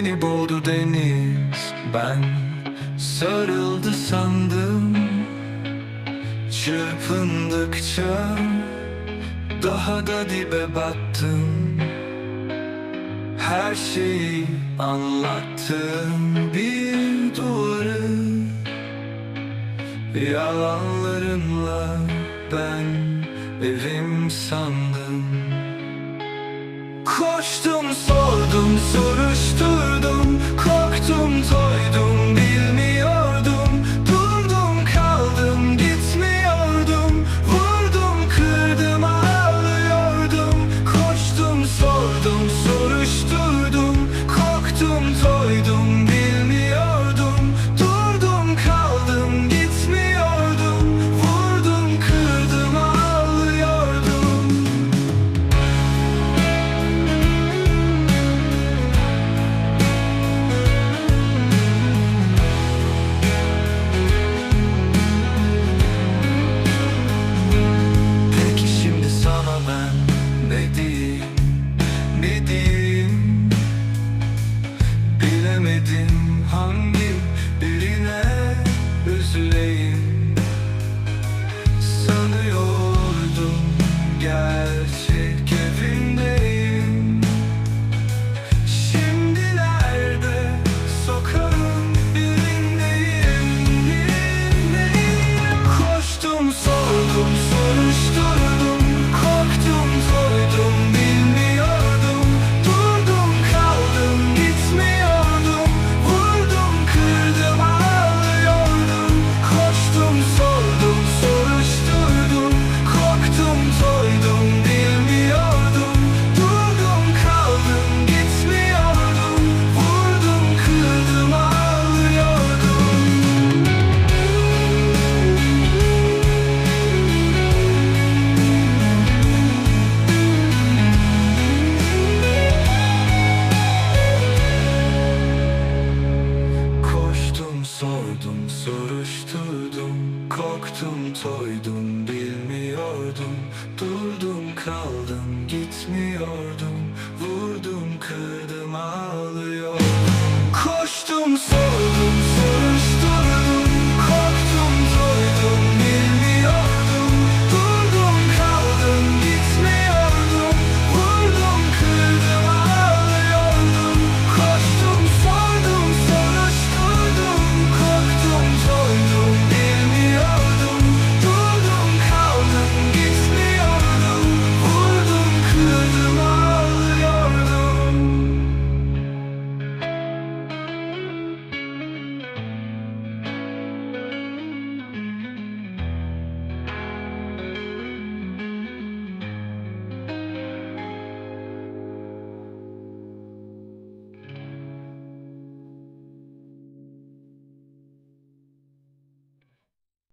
Beni boğdu deniz. Ben sarıldı sandım. Çırpındıkça Daha da dibe battım. Her şeyi anlattım. Bir duvarı Yalanlarınla ben evim sandım. Koştum sordum soruştum. Yoktum toydum bilmiyordum. Durdum kaldım gitmiyordum.